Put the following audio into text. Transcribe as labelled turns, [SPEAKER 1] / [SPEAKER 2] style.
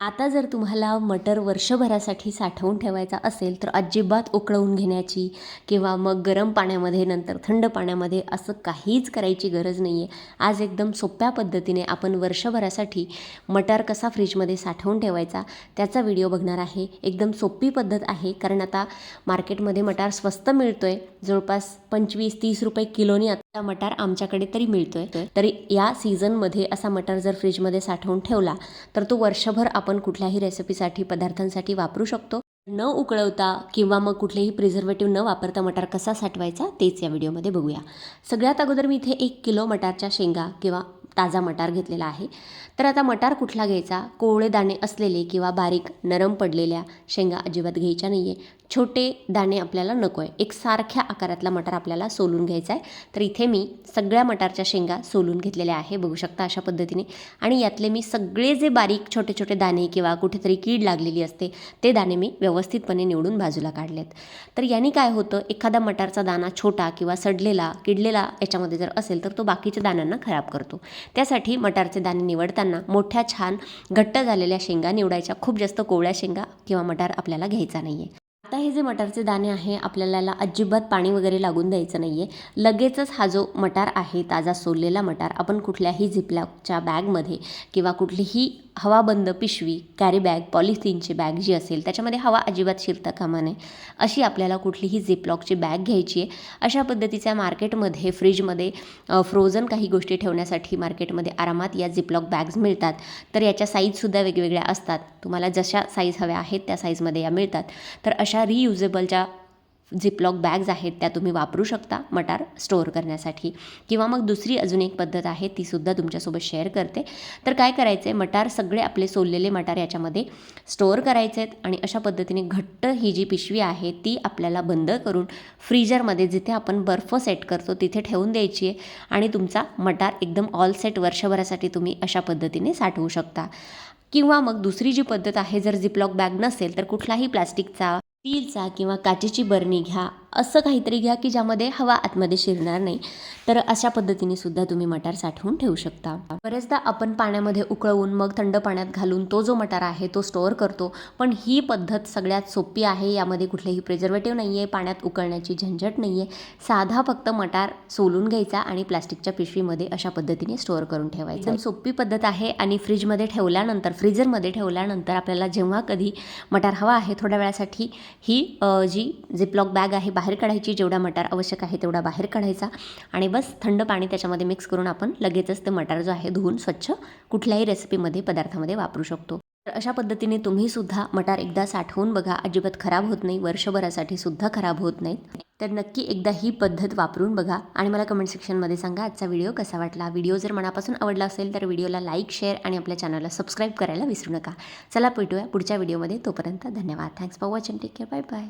[SPEAKER 1] आता जर तुम्हाला मटर वर्षभरासाठी साठवून ठेवायचा असेल तर अजिबात उकळवून घेण्याची किंवा मग गरम पाण्यामध्ये नंतर थंड पाण्यामध्ये असं काहीच करायची गरज नाही आहे आज एकदम सोप्या पद्धतीने आपण वर्षभरासाठी मटार कसा फ्रीजमध्ये साठवून ठेवायचा त्याचा व्हिडिओ बघणार आहे. एकदम सोपी पद्धत आहे कारण आता मार्केटमध्ये मटार स्वस्त मिळतो आहे जवळपास पंचवीस तीस रुपये किलोनी आता मटार आमच्याकडे तरी मिळतो आहे तरी या सीझनमध्ये असा मटार जर फ्रीजमध्ये साठवून ठेवला तर तो वर्षभर आपण कुठल्याही रेसिपीसाठी पदार्थांसाठी वापरू शकतो. न उकळवता किंवा मग कुठलेही प्रिझर्वेटिव्ह न वापरता मटार कसा साठवायचा तेच या व्हिडिओमध्ये बघूया. सगळ्यात अगोदर मी इथे एक किलो मटारच्या शेंगा किंवा ताजा मटार घेतलेला आहे. तर आता मटार कुठला घ्यायचा? कोवळे दाणे असलेले किंवा बारीक नरम पडलेल्या शेंगा अजिबात घ्यायच्या नाही आहे छोटे दाणे आपल्याला नको आहे. एक सारख्या आकारातला मटार आपल्याला सोलून घ्यायचा आहे. तर इथे मी सगळ्या मटारच्या शेंगा सोलून घेतलेल्या आहे. बघू शकता अशा पद्धतीने. आणि यातले मी सगळे जे बारीक छोटे छोटे दाणे किंवा कुठेतरी कीड लागलेली असते ते दाणे मी व्यवस्थितपणे निवडून बाजूला काढलेत. तर याने काय होतं एखादा मटारचा दाणा छोटा किंवा सडलेला किडलेला याच्यामध्ये जर असेल तर तो बाकीच्या दाण्यांना खराब करतो. त्यासाठी मटारचे दाणे निवडताना मोठ्या छान घट्ट झालेल्या शेंगा निवडायच्या. खूप जास्त कोवळ्या शेंगा किंवा मटार आपल्याला घ्यायचा नाही आहे आता हे जे मटारचे दाणे आहे आपल्याला अजिबात पाणी वगैरे लागून द्यायचं नाही आहे लगेचच हा जो मटार आहे ताजा सोललेला मटार आपण कुठल्याही झिपलाच्या बॅगमध्ये किंवा कुठलीही हवाबंद पिशवी कॅरी बॅग पॉलिथिनची बॅग जी असेल त्याच्यामध्ये हवा अजिबात शिरता कामा नये. अशी आपल्याला कुठलीही झिपलॉकची बॅग घ्यायची आहे. अशा पद्धतीच्या मार्केटमध्ये फ्रीजमध्ये फ्रोझन काही गोष्टी ठेवण्यासाठी मार्केटमध्ये आरामात या झिपलॉक बॅग्स मिळतात. तर याच्या साईजसुद्धा वेगवेगळ्या असतात. तुम्हाला जशा साईज हव्या आहेत त्या साईजमध्ये या मिळतात. तर अशा रियुजेबलच्या झिपलॉक बॅग्ज आहेत त्या तुम्ही वापरू शकता मटार स्टोअर करण्यासाठी. किंवा मग दुसरी अजून एक पद्धत आहे तीसुद्धा तुमच्यासोबत शेअर करते. तर काय करायचं आहे मटार सगळे आपले सोललेले मटार याच्यामध्ये स्टोअर करायचे आहेत आणि अशा पद्धतीने घट्ट ही जी पिशवी आहे ती आपल्याला बंद करून फ्रीजरमध्ये जिथे आपण बर्फ सेट करतो तिथे ठेवून द्यायची आहे. आणि तुमचा मटार एकदम ऑल सेट वर्षभरासाठी तुम्ही अशा पद्धतीने साठवू शकता. किंवा मग दुसरी जी पद्धत आहे जर झिपलॉक बॅग नसेल तर कुठलाही प्लास्टिकचा स्टीलचा किंवा काचेची बरणी घ्या. असं काहीतरी घ्या की ज्यामध्ये हवा आतमध्ये शिरणार नाही. तर अशा पद्धतीने सुद्धा तुम्ही मटार साठवून ठेवू शकता. बरेचदा आपण पाण्यामध्ये उकळवून मग थंड पाण्यात घालून तो जो मटार आहे तो स्टोअर करतो. पण ही पद्धत सगळ्यात सोपी आहे. यामध्ये कुठलेही प्रिझर्वेटिव्ह नाही आहे पाण्यात उकळण्याची झंझट नाही आहे साधा फक्त मटार सोलून घ्यायचा आणि प्लास्टिकच्या पिशवीमध्ये अशा पद्धतीने स्टोअर करून ठेवायचं. सोपी पद्धत आहे आणि फ्रीजमध्ये ठेवल्यानंतर फ्रीजरमध्ये ठेवल्यानंतर आपल्याला जेव्हा कधी मटार हवा आहे थोड्या वेळासाठी ही जी झिपलॉक बॅग आहे बाहेर काढायची जेवढा मटार आवश्यक आहे तेवढा बाहेर काढायचा आणि बस थंड पाणी त्याच्यामध्ये मिक्स करून आपण लगेचच ते मटार जो आहे धुवून स्वच्छ कुठल्याही रेसिपीमध्ये पदार्थामध्ये वापरू शकतो. तर अशा पद्धतीने तुम्ही सुद्धा मटार एकदा साठवून बघा. अजिबात खराब होत नाही. वर्षभरासाठी सुद्धा खराब होत नाहीत. तर नक्की एकदा ही पद्धत वापरून बघा आणि मला कमेंट सेक्शनमध्ये सांगा आजचा व्हिडिओ कसा वाटला. व्हिडिओ जर मनापासून आवडला असेल तर व्हिडिओला लाईक शेअर आणि आपल्या चॅनलला सबस्क्राईब करायला विसरू नका. चला भेटूया पुढच्या व्हिडिओमध्ये तोपर्यंत धन्यवाद. Thanks for watching take care bye bye